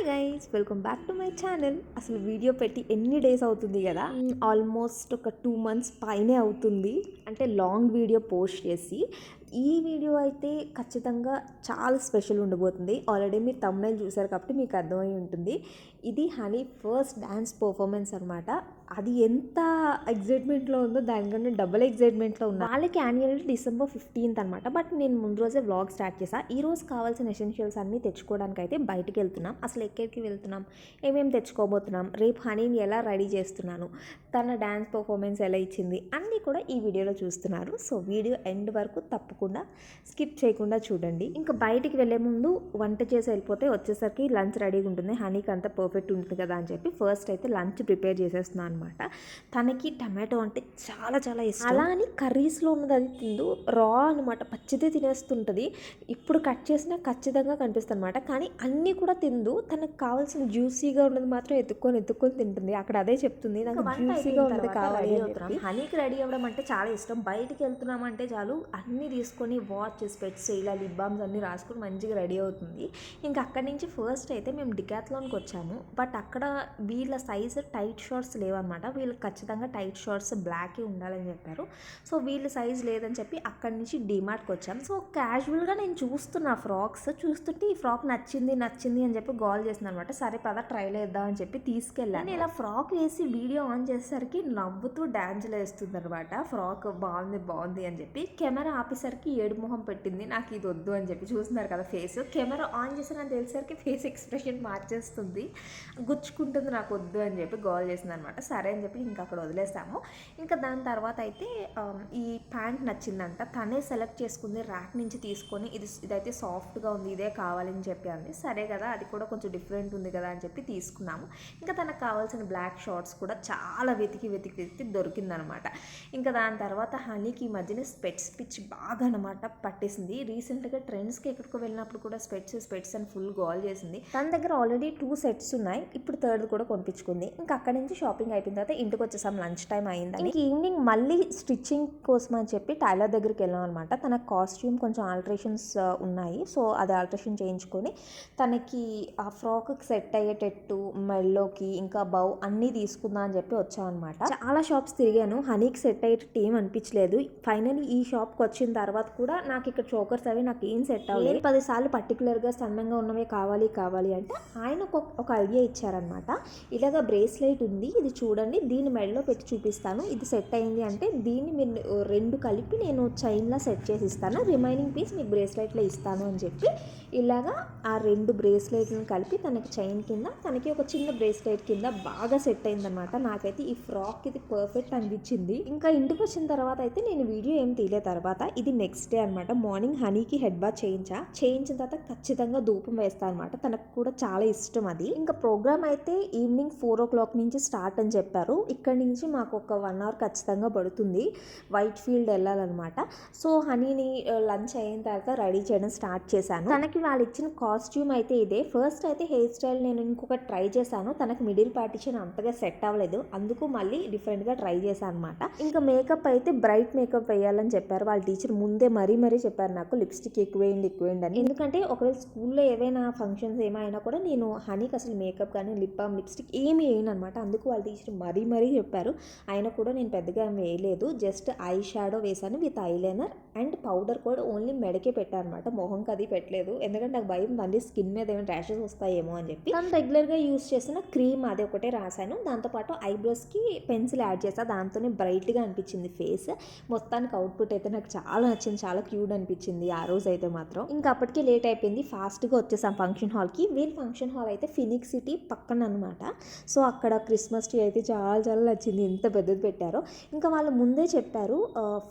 Hi guys welcome back to my channel అసలు video పెట్టి ఎన్ని డేస్ అవుతుంది కదా? ఆల్మోస్ట్ ఒక టూ మంత్స్ పైనే అవుతుంది. అంటే లాంగ్ వీడియో పోస్ట్ చేసి ఈ వీడియో అయితే ఖచ్చితంగా చాలా స్పెషల్ ఉండబోతుంది. ఆల్రెడీ మీరు తమ్ముళ్ళు చూసారు కాబట్టి మీకు అర్థమై ఉంటుంది. ఇది హనీ ఫస్ట్ డ్యాన్స్ పర్ఫార్మెన్స్ అనమాట అది ఎంత ఎగ్జైట్మెంట్లో ఉందో దానికంటే డబుల్ ఎగ్జైట్మెంట్లో ఉన్నా వాళ్ళకి యాన్యువల్ డిసెంబర్ ఫిఫ్టీన్త్ అనమాట బట్ నేను ముందు రోజే వ్లాగ్ స్టార్ట్ చేసా ఈ రోజు కావాల్సిన ఎసెన్షియల్స్ అన్నీ తెచ్చుకోవడానికి అయితే బయటికి వెళ్తున్నాం. అసలు ఎక్కడికి వెళ్తున్నాం? ఏమేమి తెచ్చుకోబోతున్నాం? రేపు హనీని ఎలా రెడీ చేస్తున్నాను? తన డ్యాన్స్ పర్ఫార్మెన్స్ ఎలా ఇచ్చింది? అన్నీ కూడా ఈ వీడియోలో చూస్తున్నారు. సో వీడియో ఎండ్ వరకు తప్పకుండా స్కిప్ చేయకుండా చూడండి. ఇంకా బయటికి వెళ్ళే ముందు వంట చేసి వెళ్ళిపోతే వచ్చేసరికి లంచ్ రెడీగా ఉంటుంది. హనీకి అంతా పర్ఫెక్ట్ ఉంటుంది కదా అని చెప్పి ఫస్ట్ అయితే లంచ్ ప్రిపేర్ చేసేస్తున్నాను అనమాట తనకి టమాటో అంటే చాలా చాలా ఇష్టం. అలా అని కర్రీస్లో ఉన్నది అది తిందు. రా అనమాట పచ్చిదే తినేస్తుంటుంది. ఇప్పుడు కట్ చేసినా ఖచ్చితంగా కనిపిస్తుంది అనమాట కానీ అన్నీ కూడా తిందు. తనకు కావాల్సిన జ్యూసీగా ఉన్నది మాత్రం ఎత్తుక్కొని ఎత్తుక్కొని తింటుంది. అక్కడ అదే చెప్తుంది. నాకు జ్యూసీగా ఉన్నది కావాలి. హనీకి రెడీ అవ్వడం అంటే చాలా ఇష్టం. బయటికి వెళ్తున్నాం అంటే చాలు అన్నీ తీసుకొని వాచ్ స్పెట్స్ ఇలా లిప్ బామ్స్ అన్నీ రాసుకొని మంచిగా రెడీ అవుతుంది. ఇంకా అక్కడి నుంచి ఫస్ట్ అయితే మేము డికాత్లాన్కి వచ్చాము. బట్ అక్కడ వీళ్ళ సైజ్ టైట్ షార్ట్స్ లేవన్నమాట. అనమాట వీళ్ళు ఖచ్చితంగా టైట్ షార్ట్స్ బ్లాకే ఉండాలని చెప్పారు. సో వీళ్ళ సైజ్ లేదని చెప్పి అక్కడి నుంచి డిమార్ట్కి వచ్చాం. సో క్యాజువల్గా నేను చూస్తున్నా ఫ్రాక్స్. చూస్తుంటే ఈ ఫ్రాక్ నచ్చింది నచ్చింది అని చెప్పి గోల్ చేసింది అనమాట సరే పద ట్రైల్ వేద్దాం అని చెప్పి తీసుకెళ్ళాను. నేను ఇలా ఫ్రాక్ వేసి వీడియో ఆన్ చేసేసరికి నవ్వుతూ డాన్స్లు వేస్తుంది అనమాట ఫ్రాక్ బాగుంది బాగుంది అని చెప్పి. కెమెరా ఆపేసరికి ఏడు మొహం పెట్టింది. నాకు ఇది వద్దు అని చెప్పి చూస్తున్నారు కదా ఫేస్. కెమెరా ఆన్ చేసానని తెలిసరికి ఫేస్ ఎక్స్ప్రెషన్ మార్చేస్తుంది. గుచ్చుకుంటుంది నాకు వద్దు అని చెప్పి గోల్ చేసింది అనమాట సరే అని చెప్పి ఇంకా అక్కడ వదిలేసాము. ఇంకా దాని తర్వాత అయితే ఈ ప్యాంట్ నచ్చిందంట. తనే సెలెక్ట్ చేసుకుంది. ర్యాక్ నుంచి తీసుకొని ఇది ఇదైతే సాఫ్ట్గా ఉంది ఇదే కావాలని చెప్పి అంది. సరే కదా అది కూడా కొంచెం డిఫరెంట్ ఉంది కదా అని చెప్పి తీసుకున్నాము. ఇంకా తనకు కావాల్సిన బ్లాక్ షార్ట్స్ కూడా చాలా వెతికి వెతికి వెతికి దొరికిందనమాట. ఇంకా దాని తర్వాత హనీకి ఈ మధ్యన స్పెట్స్ పిచ్ బాగా అనమాట పట్టేసింది. రీసెంట్గా ట్రెండ్స్కి ఎక్కడికో వెళ్ళినప్పుడు కూడా స్పెట్స్ స్పెట్స్ అని ఫుల్ గోల్ చేసింది. తన దగ్గర ఆల్రెడీ టూ సెట్స్ ఉన్నాయి. ఇప్పుడు థర్డ్ కూడా కొనిపించుకుంది. ఇంకా అక్కడి నుంచి షాపింగ్ అయిపోయింది. అయిపోయిన తర్వాత ఇంటికి వచ్చేసాం లంచ్ టైం అయిందని. ఈవినింగ్ మళ్ళీ స్టిచ్చింగ్ కోసం అని చెప్పి టైలర్ దగ్గరికి వెళ్ళాం అనమాట తన కాస్ట్యూమ్ కొంచెం ఆల్టరేషన్స్ ఉన్నాయి. సో అది ఆల్టరేషన్ చేయించుకొని తనకి ఆ ఫ్రాక్కి సెట్ అయ్యేటట్టు మెల్లోకి ఇంకా బౌ అన్నీ తీసుకుందాం అని చెప్పి వచ్చాం అనమాట చాలా షాప్స్ తిరిగాను. హనీకి సెట్ అయ్యేటట్టు ఏం అనిపించలేదు. ఫైనల్లీ ఈ షాప్కి వచ్చిన తర్వాత కూడా నాకు ఇక్కడ చోకర్స్ అవి నాకు ఏం సెట్ అవ్వలేదు. పదిసార్లు పర్టికులర్గా సన్నంగా ఉన్నవే కావాలి కావాలి అంటే ఆయన ఒక ఐడియా ఇచ్చారనమాట ఇలాగ బ్రేస్లెట్ ఉంది. ఇది చూడండి దీన్ని మెడలో పెట్టి చూపిస్తాను. ఇది సెట్ అయింది అంటే దీన్ని మీరు రెండు కలిపి నేను చైన్లా సెట్ చేసి ఇస్తాను. రిమైనింగ్ పీస్ మీకు బ్రేస్లెట్లో ఇస్తాను అని చెప్పి ఇలాగా ఆ రెండు బ్రేస్లెట్లను కలిపి తనకి చైన్ కింద తనకి ఒక చిన్న బ్రేస్లెట్ కింద బాగా సెట్ అయిందనమాట నాకైతే ఈ ఫ్రాక్ ఇది పర్ఫెక్ట్ అనిపించింది. ఇంకా ఇంటికి వచ్చిన తర్వాత అయితే నేను వీడియో ఏం తీయలే తర్వాత. ఇది నెక్స్ట్ డే అనమాట మార్నింగ్ హనీకి హెడ్ బాత్ చేయించా. చేయించిన తర్వాత ఖచ్చితంగా ధూపం వేస్తా అనమాట తనకు కూడా చాలా ఇష్టం అది. ఇంకా ప్రోగ్రామ్ అయితే ఈవినింగ్ ఫోర్ ఓ క్లాక్ నుంచి స్టార్ట్ అని చెప్పారు. ఇక్కడ నుంచి మాకు ఒక వన్ అవర్ ఖచ్చితంగా పడుతుంది. వైట్ ఫీల్డ్ వెళ్ళాలన్నమాట. సో హనీని లంచ్ అయిన తర్వాత రెడీ చేయడం స్టార్ట్ చేశాను. తనకి వాళ్ళు ఇచ్చిన కాస్ట్యూమ్ అయితే ఇదే. ఫస్ట్ అయితే హెయిర్ స్టైల్ నేను ఇంకొకటి ట్రై చేశాను. తనకి మిడిల్ పార్టీషన్ అంతగా సెట్ అవ్వలేదు. అందుకు మళ్ళీ డిఫరెంట్గా ట్రై చేశాను అనమాట ఇంకా మేకప్ అయితే బ్రైట్ మేకప్ వేయాలని చెప్పారు. వాళ్ళ టీచర్ ముందే మరీ మరీ చెప్పారు నాకు లిప్స్టిక్ ఎక్కువేయండి ఎక్కువేయండి అని. ఎందుకంటే ఒకవేళ స్కూల్లో ఏవైనా ఫంక్షన్స్ ఏమైనా కూడా నేను హనీకి అసలు మేకప్ కానీ లిప్ బామ్ లిప్స్టిక్ ఏమి వేయను అనమాట అందుకు వాళ్ళ టీచర్ మరీ మరీ చెప్పారు. అయినా కూడా నేను పెద్దగా వేయలేదు. జస్ట్ ఐ షాడో వేసాను విత్ ఐలైనర్ అండ్ పౌడర్ కూడా ఓన్లీ మెడకే పెట్టాను అనమాట మొహంకి అది పెట్టలేదు. ఎందుకంటే నాకు భయం మళ్ళీ స్కిన్ మీద ఏమైనా ర్యాషెస్ వస్తాయేమో అని చెప్పి. నేను రెగ్యులర్గా యూస్ చేసిన క్రీమ్ అది ఒకటే రాశాను. దాంతోపాటు ఐబ్రోస్కి పెన్సిల్ యాడ్ చేసా. దాంతోనే బ్రైట్గా అనిపించింది ఫేస్. మొత్తానికి అవుట్పుట్ అయితే నాకు చాలా నచ్చింది. చాలా క్యూట్ అనిపించింది ఆ రోజు అయితే మాత్రం. ఇంకా అప్పటికే లేట్ అయిపోయింది. ఫాస్ట్గా వచ్చేసాం ఫంక్షన్ హాల్కి. వీళ్ళ ఫంక్షన్ హాల్ అయితే ఫినిక్స్ సిటీ పక్కన అనమాట సో అక్కడ క్రిస్మస్ ట్రీ అయితే చాలా చాలా నచ్చింది. ఎంత పెద్దది పెట్టారో. ఇంకా వాళ్ళు ముందే చెప్పారు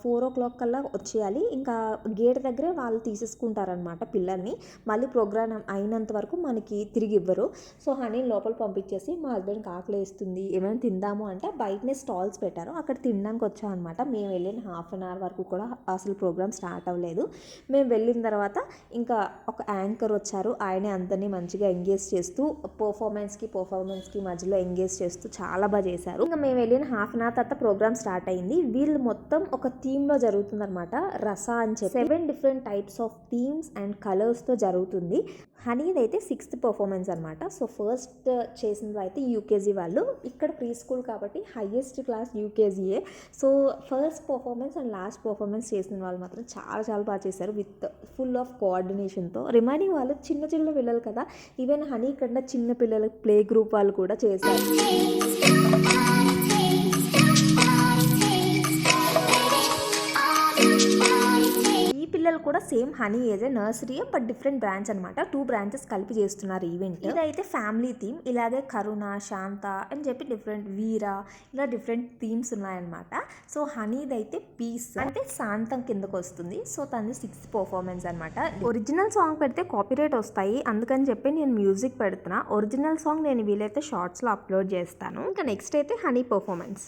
ఫోర్ ఓ క్లాక్ కల్లా వచ్చేయాలి. ఇంకా గేట్ దగ్గరే వాళ్ళు తీసేసుకుంటారనమాట పిల్లల్ని. మళ్ళీ ప్రోగ్రామ్ అయినంత వరకు మనకి తిరిగి ఇవ్వరు. సో హనీ లోపల పంపించేసి మా హస్బెండ్కి ఆకలి వేస్తుంది. ఏమైనా తిందాము అంటే బయటనే స్టాల్స్ పెట్టారు. అక్కడ తినడానికి వచ్చాం అనమాట మేము వెళ్ళిన హాఫ్ అన్ అవర్ వరకు కూడా అసలు ప్రోగ్రామ్ స్టార్ట్ అవ్వలేదు. మేము వెళ్ళిన తర్వాత ఇంకా ఒక యాంకర్ వచ్చారు. ఆయనే అందరినీ మంచిగా ఎంగేజ్ చేస్తూ పర్ఫార్మెన్స్కి పర్ఫార్మెన్స్కి మధ్యలో ఎంగేజ్ చేస్తూ చాలా బాగా చేశారు. ఇంకా మేము వెళ్ళిన హాఫ్ అన్ అవర్ తర్వాత ప్రోగ్రామ్ స్టార్ట్ అయింది. వీళ్ళు మొత్తం ఒక థీమ్లో జరుగుతుంది అనమాట రస అని చెప్పి. Seven different types of themes and కలర్స్తో జరుగుతుంది. హనీది అయితే సిక్స్త్ పర్ఫార్మెన్స్ అనమాట సో ఫస్ట్ చేసినది అయితే యూకేజీ వాళ్ళు. ఇక్కడ ప్రీ స్కూల్ కాబట్టి highest class యూకేజీయే so first performance and last performance చేసిన వాళ్ళు మాత్రం చాలా చాలా బాగా చేశారు. విత్ ఫుల్ ఆఫ్ కోఆర్డినేషన్తో రిమైనింగ్ వాళ్ళు చిన్న చిన్న పిల్లలు కదా. ఈవెన్ హనీ కన్నా చిన్న పిల్లలు ప్లే గ్రూప్ వాళ్ళు కూడా చేశారు. పిల్లలు కూడా సేమ్ హనీ ఏజే నర్సరీ బట్ డిఫరెంట్ బ్రాంచ్ అనమాట టూ బ్రాంచెస్ కలిపి చేస్తున్నారు ఈవెంట్. ఇదైతే ఫ్యామిలీ థీమ్. ఇలాగే కరుణ శాంత అని చెప్పి డిఫరెంట్ వీర ఇలా డిఫరెంట్ థీమ్స్ ఉన్నాయన్నమాట. సో హనీది అయితే పీస్. అంటే శాంతం కిందకు వస్తుంది. సో తనది సిక్స్త్ పర్ఫార్మెన్స్ అనమాట ఒరిజినల్ సాంగ్ పెడితే కాపీరైట్ వస్తాయి. అందుకని చెప్పి నేను మ్యూజిక్ పెడుతున్నా. ఒరిజినల్ సాంగ్ నేను వీలైతే షార్ట్స్లో అప్లోడ్ చేస్తాను. ఇంకా నెక్స్ట్ అయితే హనీ పర్ఫార్మెన్స్.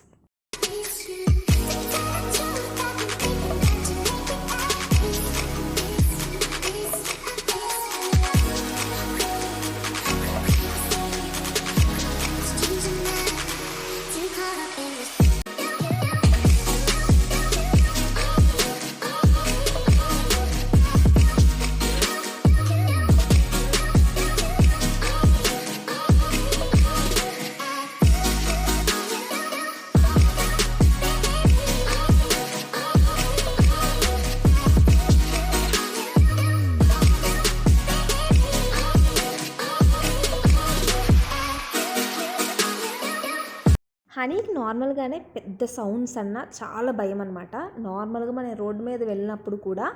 హనీకి నార్మల్గానే పెద్ద సౌండ్స్ అన్న చాలా భయం అనమాట నార్మల్గా మనం రోడ్డు మీద వెళ్ళినప్పుడు కూడా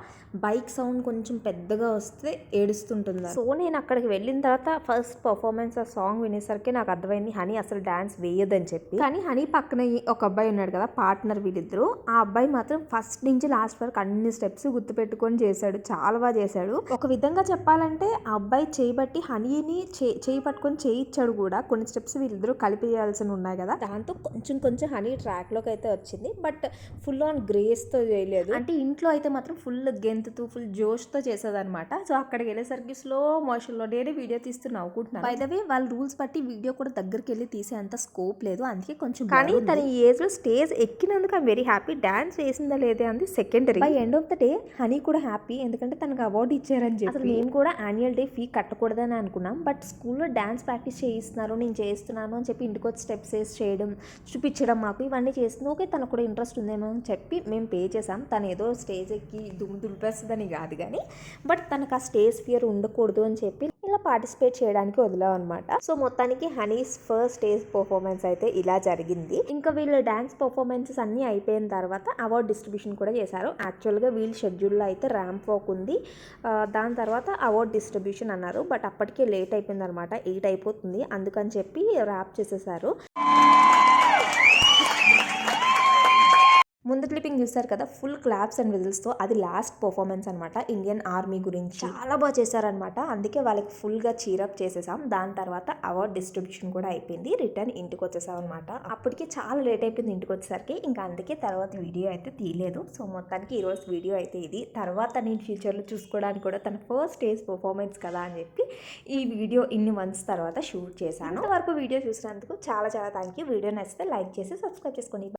బైక్ సౌండ్ కొంచెం పెద్దగా వస్తే ఏడుస్తుంటుంది. సో నేను అక్కడికి వెళ్ళిన తర్వాత ఫస్ట్ పర్ఫార్మెన్స్ ఆ సాంగ్ వినేసరికి నాకు అర్థమైంది హనీ అసలు డాన్స్ వేయదని చెప్పి. కానీ హనీ పక్కన ఒక అబ్బాయి ఉన్నాడు కదా పార్ట్నర్ వీళ్ళిద్దరు ఆ అబ్బాయి మాత్రం ఫస్ట్ నుంచి లాస్ట్ వరకు అన్ని స్టెప్స్ గుర్తుపెట్టుకొని చేశాడు చాలా బాగా చేశాడు. ఒక విధంగా చెప్పాలంటే ఆ అబ్బాయి చేయబట్టి హనీని చేయి పట్టుకొని చేయించాడు కూడా. కొన్ని స్టెప్స్ వీళ్ళిద్దరూ కలిపి చేయాల్సి ఉన్నాయి కదా. దాంతో కొంచెం కొంచెం హనీ ట్రాక్లోకి అయితే వచ్చింది బట్ ఫుల్ ఆన్ గ్రేస్తో చేయలేదు. అంటే ఇంట్లో అయితే మాత్రం ఫుల్ గెంతుతూ ఫుల్ జోష్తో చేసేదన్నమాట. సో అక్కడికి వెళ్ళేసరికి స్లో మోషన్లో నేనే వీడియో తీస్తూ నవ్వుకుంటున్నాను బై వాళ్ళ రూల్స్ బట్టి వీడియో కూడా దగ్గరికి వెళ్ళి తీసే అంత స్కోప్ లేదు. అందుకే కొంచెం కానీ తన ఈ ఏజ్లో స్టేజ్ ఎక్కినందుకు ఐమ్ వెరీ హ్యాపీ. డాన్స్ వేసిందా లేదే అంది secondary. By end of the day Honey కూడా హ్యాపీ. ఎందుకంటే తనకు అవార్డు ఇచ్చారని చెప్పి. అసలు మేము కూడా యాన్యువల్ డే ఫీ కట్టకూడదని అనుకున్నాం. బట్ స్కూల్లో డాన్స్ ప్రాక్టీస్ చేయిస్తున్నారు నేను చేస్తున్నాను అని చెప్పి ఇంటికి వచ్చి స్టెప్స్ వేసి చేయడం చూపించడం మాకు ఇవన్నీ చేస్తుంది ఓకే తనకు కూడా ఇంట్రెస్ట్ ఉందేమో అని చెప్పి మేము పే చేసాం. తను ఏదో స్టేజ్ ఎక్కి దుమ్ము దులిపేస్తుందని కాదు కానీ బట్ తనకు ఆ స్టేజ్ ఫియర్ ఉండకూడదు అని చెప్పి ఇలా పార్టిసిపేట్ చేయడానికి వదిలామన్నమాట అనమాట సో మొత్తానికి హనీస్ ఫస్ట్ స్టేజ్ పర్ఫార్మెన్స్ అయితే ఇలా జరిగింది. ఇంకా వీళ్ళ డ్యాన్స్ పర్ఫార్మెన్సెస్ అన్నీ అయిపోయిన తర్వాత అవార్డ్ డిస్ట్రిబ్యూషన్ కూడా చేశారు. యాక్చువల్గా వీళ్ళ షెడ్యూల్లో అయితే ర్యాంప్ వాక్ ఉంది. దాని తర్వాత అవార్డ్ డిస్ట్రిబ్యూషన్ అన్నారు. బట్ అప్పటికే లేట్ అయిపోయింది అనమాట ఎయిట్ అయిపోతుంది. అందుకని చెప్పి ర్యాప్ చేసేసారు. ముందు క్లిప్పింగ్ చూస్తారు కదా ఫుల్ క్లాప్స్ అండ్ విజిల్స్తో అది లాస్ట్ పర్ఫార్మెన్స్ అనమాట ఇండియన్ ఆర్మీ గురించి. చాలా బాగా చేశారనమాట అందుకే వాళ్ళకి ఫుల్గా చీరప్ చేసేసాం. దాని తర్వాత అవార్డ్ డిస్ట్రిబ్యూషన్ కూడా అయిపోయింది. రిటర్న్ ఇంటికి వచ్చేసాం అనమాట అప్పటికి చాలా లేట్ అయిపోయింది ఇంటికి వచ్చేసరికి. ఇంకా అందుకే తర్వాత వీడియో అయితే తీయలేదు. సో మొత్తానికి ఈరోజు వీడియో అయితే ఇది. తర్వాత నేను ఫ్యూచర్లో చూసుకోవడానికి కూడా తన ఫస్ట్ స్టేజ్ పర్ఫార్మెన్స్ కదా అని చెప్పి ఈ వీడియో ఇన్ని మంత్స్ తర్వాత షూట్ చేశాను. వరకు వీడియో చూసినందుకు చాలా చాలా థ్యాంక్ యూ వీడియో నచ్చితే లైక్ చేసి సబ్స్క్రైబ్ చేసుకోండి.